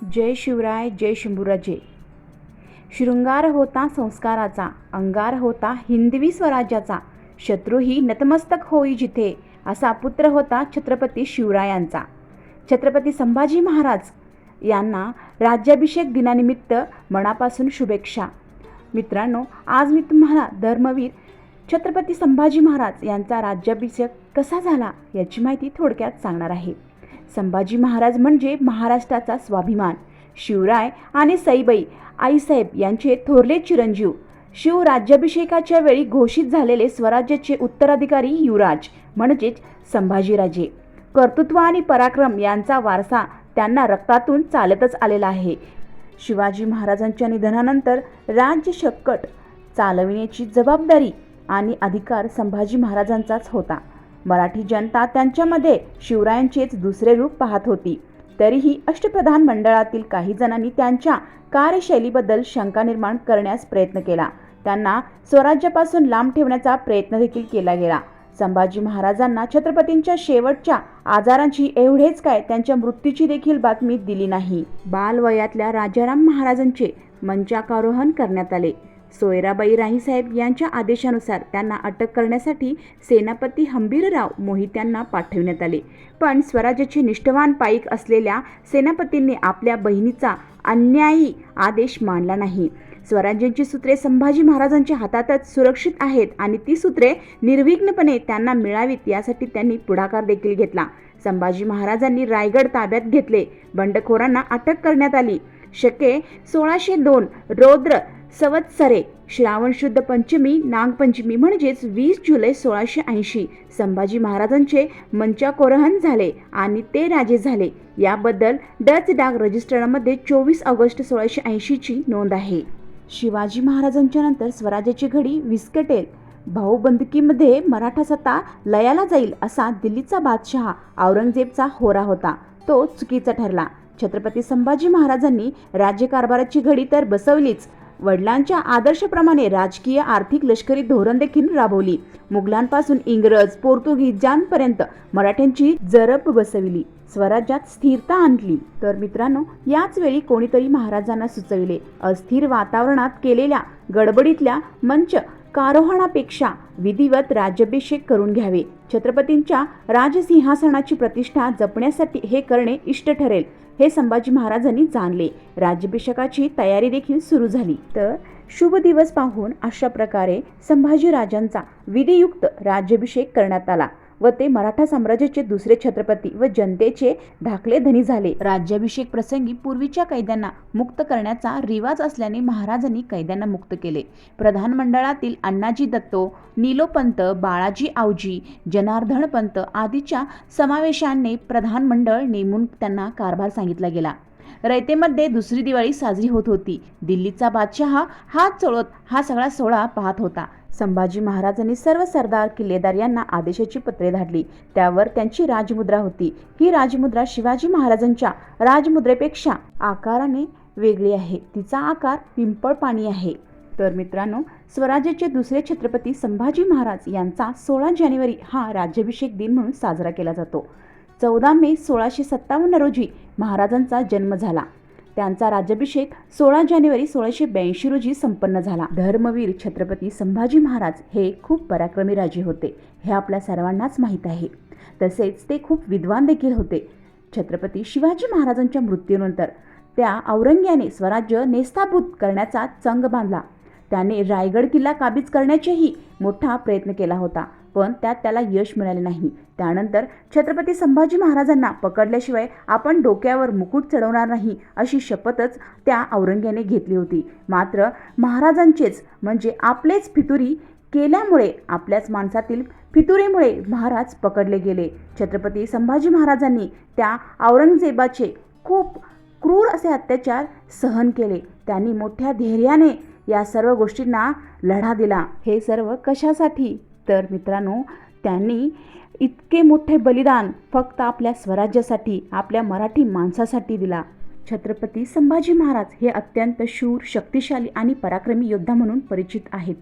जय शिवराय जय शंभूराजे शृंगार होता संस्काराचा अंगार होता हिंदवी स्वराज्याचा शत्रूही नतमस्तक होई जिथे असा पुत्र होता छत्रपती शिवरायांचा. छत्रपती संभाजी महाराज यांना राज्याभिषेक दिनानिमित्त मनापासून शुभेच्छा. मित्रांनो आज मी तुम्हाला धर्मवीर छत्रपती संभाजी महाराज यांचा राज्याभिषेक कसा झाला याची माहिती थोडक्यात सांगणार आहे. संभाजी महाराज म्हणजे महाराष्ट्राचा स्वाभिमान. शिवराय आणि सईबाई आईसाहेब यांचे थोरले चिरंजीव. शिव राज्याभिषेकाच्या वेळी घोषित झालेले स्वराज्याचे उत्तराधिकारी युवराज म्हणजेच संभाजीराजे. कर्तृत्व आणि पराक्रम यांचा वारसा त्यांना रक्तातून चालतच आलेला आहे. शिवाजी महाराजांच्या निधनानंतर राज्य शक्कट चालविण्याची जबाबदारी आणि अधिकार संभाजी महाराजांचाच होता. मराठी जनता त्यांच्यामध्ये शिवरायांचेच दुसरे रूप पाहत होती. तरीही अष्टप्रधान मंडळातील काही जणांनी त्यांच्या कार्यशैलीबद्दल शंका निर्माण करण्यास प्रयत्न केला. त्यांना स्वराज्यापासून लांब ठेवण्याचा प्रयत्न देखील केला गेला. संभाजी महाराजांना छत्रपतींच्या शेवटच्या आजारांची एवढेच काय त्यांच्या मृत्यूची देखील बातमी दिली नाही. बालवयातल्या राजाराम महाराजांचे मंचाकारोहण करण्यात आले. सोयराबाई राहीसाहेब यांच्या आदेशानुसार त्यांना अटक करण्यासाठी सेनापती हंबीरराव मोहित्यांना पाठवण्यात आले. पण स्वराज्याचे निष्ठवान पाईक असलेल्या सेनापतींनी आपल्या बहिणीचा अन्यायी आदेश मानला नाही. स्वराज्यांची सूत्रे संभाजी महाराजांच्या हातातच सुरक्षित आहेत आणि ती सूत्रे निर्विघ्नपणे त्यांना मिळावीत यासाठी त्यांनी पुढाकार देखील घेतला. संभाजी महाराजांनी रायगड ताब्यात घेतले. बंडखोरांना अटक करण्यात आली. शके सोळाशे दोन रौद्र संवत्सरे श्रावण शुद्ध पंचमी नागपंचमी म्हणजेच वीस जुलै सोळाशे ऐंशी. संभाजी महाराजांचे मंचाकोरहन झाले आणि ते राजे झाले. याबद्दल डच डाक रजिस्टरमध्ये चोवीस ऑगस्ट सोळाशे ऐंशीची नोंद आहे. शिवाजी महाराजांच्या नंतर स्वराज्याची घडी विस्कटेल. भाऊबंदकीमध्ये मराठा सत्ता लयाला जाईल असा दिल्लीचा बादशहा औरंगजेबचा होरा होता. तो चुकीचा ठरला. छत्रपती संभाजी महाराजांनी राज्यकारभाराची घडी तर बसवलीच वडिलांच्या आदर्शप्रमाणे राजकीय आर्थिक लष्करी धोरण देखील राबवली. मुघलांपासून इंग्रज पोर्तुगीजांपर्यंत मराठ्यांची जरब बसविली स्वराज्यात स्थिरता आणली. तर मित्रांनो याच वेळी कोणीतरी महाराजांना सुचविले. अस्थिर वातावरणात केलेल्या गडबडीतल्या मंच कारोहणापेक्षा विधिवत राज्याभिषेक करून घ्यावे. छत्रपतींच्या राजसिंहासनाची प्रतिष्ठा जपण्यासाठी हे करणे इष्ट ठरेल. हे संभाजी महाराजांनी जाणले. राज्याभिषेकाची तयारी देखील सुरू झाली. तर शुभ दिवस पाहून अशा प्रकारे संभाजीराजांचा विधियुक्त राज्याभिषेक करण्यात आला. व ते मराठा साम्राज्याचे दुसरे छत्रपती व जनतेचे धाकले धनी झाले. राज्याभिषेक प्रसंगी पूर्वीच्या कैद्यांना मुक्त करण्याचा रिवाज असल्याने महाराजांनी कैद्यांना मुक्त केले. प्रधानमंडळातील अण्णाजी दत्तो नीलोपंत बाळाजी आवजी जनार्दन पंत आदीच्या समावेशाने प्रधानमंडळ नेमून त्यांना कारभार सांगितला गेला. रयतेमध्ये दुसरी दिवाळी साजरी होत होती. दिल्लीचा बादशहा हात चोळत हा सगळा सोहळा पाहत होता. संभाजी महाराजांनी सर्व सरदार किल्लेदार यांना आदेशाची पत्रे धाडली. त्यावर त्यांची राजमुद्रा होती. ही राजमुद्रा शिवाजी महाराजांच्या राजमुद्रेपेक्षा आकाराने वेगळी आहे. तिचा आकार पिंपळ पाणी आहे. तर मित्रांनो स्वराज्याचे दुसरे छत्रपती संभाजी महाराज यांचा सोळा जानेवारी हा राज्याभिषेक दिन म्हणून साजरा केला जातो. चौदा मे सोळाशे सत्तावन्न रोजी महाराजांचा जन्म झाला. त्यांचा राज्याभिषेक सोळा जानेवारी सोळाशे ब्याऐंशी रोजी संपन्न झाला. धर्मवीर छत्रपती संभाजी महाराज हे खूप पराक्रमी राजे होते हे आपल्या सर्वांनाच माहीत आहे. तसेच ते खूप विद्वान देखील होते. छत्रपती शिवाजी महाराजांच्या मृत्यूनंतर त्या औरंग्याने स्वराज्य नेस्ताभूत करण्याचा चंग बांधला. त्याने रायगड किल्ला काबीज करण्याचेही मोठा प्रयत्न केला होता. पण त्यात त्याला यश मिळाले नाही. त्यानंतर छत्रपती संभाजी महाराजांना पकडल्याशिवाय आपण डोक्यावर मुकुट चढवणार नाही अशी शपथच त्या औरंग्याने घेतली होती. मात्र महाराजांचेच म्हणजे आपलेच फितुरी केल्यामुळे आपल्याच माणसातील फितुरीमुळे महाराज पकडले गेले. छत्रपती संभाजी महाराजांनी त्या औरंगजेबाचे खूप क्रूर असे अत्याचार सहन केले. त्यांनी मोठ्या धैर्याने या सर्व गोष्टींना लढा दिला. हे सर्व कशासाठी? तर मित्रांनो त्यांनी इतके मोठे बलिदान फक्त आपल्या स्वराज्यासाठी आपल्या मराठी माणसासाठी दिला. छत्रपती संभाजी महाराज हे अत्यंत शूर शक्तिशाली आणि पराक्रमी योद्धा म्हणून परिचित आहेत.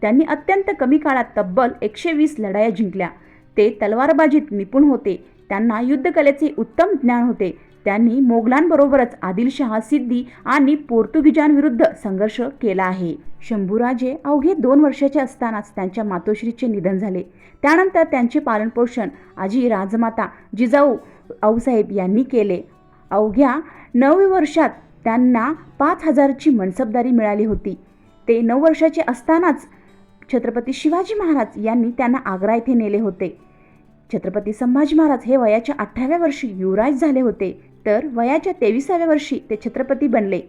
त्यांनी अत्यंत कमी काळात तब्बल एकशे वीस लढाया जिंकल्या. ते तलवारबाजीत निपुण होते. त्यांना युद्धकलेचे उत्तम ज्ञान होते. त्यांनी मोगलांबरोबरच आदिलशहा सिद्धी आणि पोर्तुगीजांविरुद्ध संघर्ष केला आहे. शंभूराजे अवघे दोन वर्षाचे असतानाच त्यांच्या मातोश्रीचे निधन झाले. त्यानंतर त्यांचे पालनपोषण आजी राजमाता जिजाऊ आऊसाहेब यांनी केले. अवघ्या नऊ वर्षात त्यांना पाच हजारची मनसबदारी मिळाली होती. ते नऊ वर्षाचे असतानाच छत्रपती शिवाजी महाराज यांनी त्यांना आग्रा येथे नेले होते. छत्रपती संभाजी महाराज हे वयाच्या अठराव्या वर्षी युवराज झाले होते. तर वयाच्या तेविसाव्या वर्षी ते छत्रपती बनले.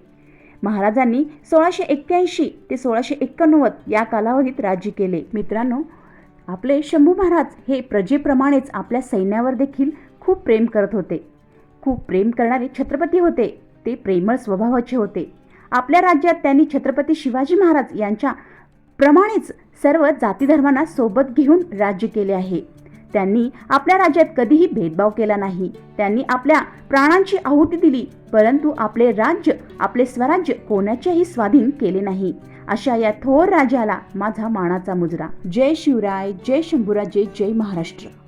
महाराजांनी सोळाशे एक्क्याऐंशी ते सोळाशे एकोणनव्वद या कालावधीत राज्य केले. मित्रांनो आपले शंभू महाराज हे प्रजेप्रमाणेच आपल्या सैन्यावर देखील खूप प्रेम करत होते. खूप प्रेम करणारे छत्रपती होते. ते प्रेमळ स्वभावाचे होते. आपल्या राज्यात त्यांनी छत्रपती शिवाजी महाराज यांच्या प्रमाणेच सर्व जातीधर्मांना सोबत घेऊन राज्य केले आहे. त्यांनी आपल्या राज्यात कधीही भेदभाव केला नाही. त्यांनी आपल्या प्राणांची आहुती दिली परंतु आपले राज्य आपले स्वराज्य कोणाच्याही स्वाधीन केले नाही. अशा या थोर राजाला माझा मानाचा मुजरा. जय शिवराय जय शंभूराजे जय महाराष्ट्र.